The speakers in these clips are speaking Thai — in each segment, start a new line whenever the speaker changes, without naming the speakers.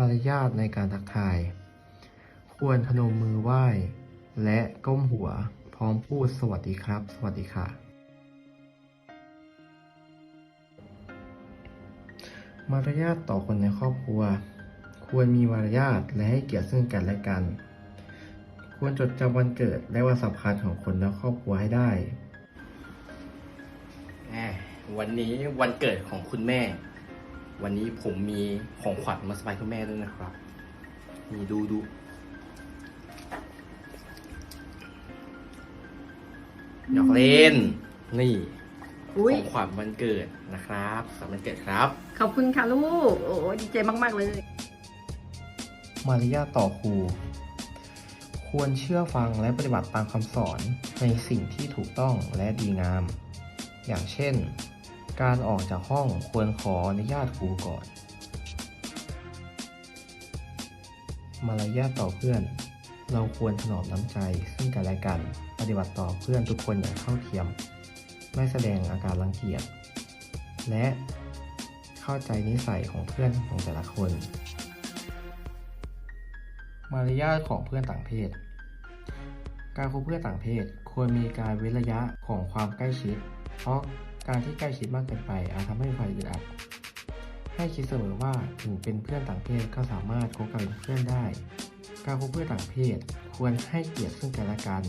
มารยาทในการทักทาย ควรพนมมือไหว้ และก้มหัวพร้อมพูดสวัสดีครับ สวัสดีค่ะ มารยาทต่อคนในครอบครัว ควรมีมารยาทและให้เกียรติซึ่งกันและกัน ควรจดจำวันเกิดและวันสำคัญของคนในครอบครัวให้ได้ วันนี้วันเกิดของคุณแม่ วันนี้ผมมีของขวัญมาสบายคุณแม่ด้วยนะครับ นี่ดูดูหยอกเล่น นี่
อุ้ย
ของขวัญวันเกิดนะครับสำหรับวันเกิดครับ
ขอบคุณค่ะลูก โอ้ดีใจมาก ๆ เลย
มารยาทต่อครู ควรเชื่อฟังและปฏิบัติตามคำสอนในสิ่งที่ถูกต้องและดีงาม อย่างเช่น การออกจากห้องควรขออนุญาตครูก่อน มารยาทต่อเพื่อน เราควรถนอมน้ำใจซึ่งกันและกัน ปฏิบัติต่อเพื่อนทุกคนอย่างเท่าเทียม ไม่แสดงอาการรังเกียจ และเข้าใจนิสัยของเพื่อนของแต่ละคน มารยาทของเพื่อนต่างเพศ การคบเพื่อนต่างเพศควรมีการเว้นระยะของความใกล้ชิด เพราะ การที่ใกล้ชิดมากเกินไปอาจทำให้ฝ่ายอึดอัด ให้คิดเสมอว่าถึงเป็นเพื่อนต่างเพศก็สามารถคบกันเป็นเพื่อนได้ การคบเพื่อนต่างเพศควรให้เกียรติซึ่งกันและกัน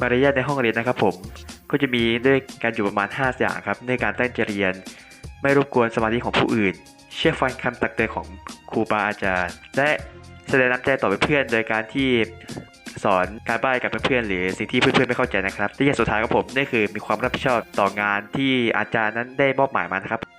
มารยาทในห้องเรียนนะครับผม ก็จะมีด้วยการอยู่ประมาณ 5 อย่างครับ ในการตั้งใจเรียน ไม่รบกวนสมาธิของผู้อื่น เชื่อฟังคำตักเตือนของครูบาอาจารย์ และแสดงน้ำใจต่อเพื่อนโดยการที่ สอนการบ้านกับเพื่อนๆหรือสิ่งที่เพื่อนๆไม่เข้าใจนะครับและอย่างสุดท้ายของผมนี่คือมีความรับผิดชอบต่องานที่อาจารย์นั้นได้มอบหมายมานะครับ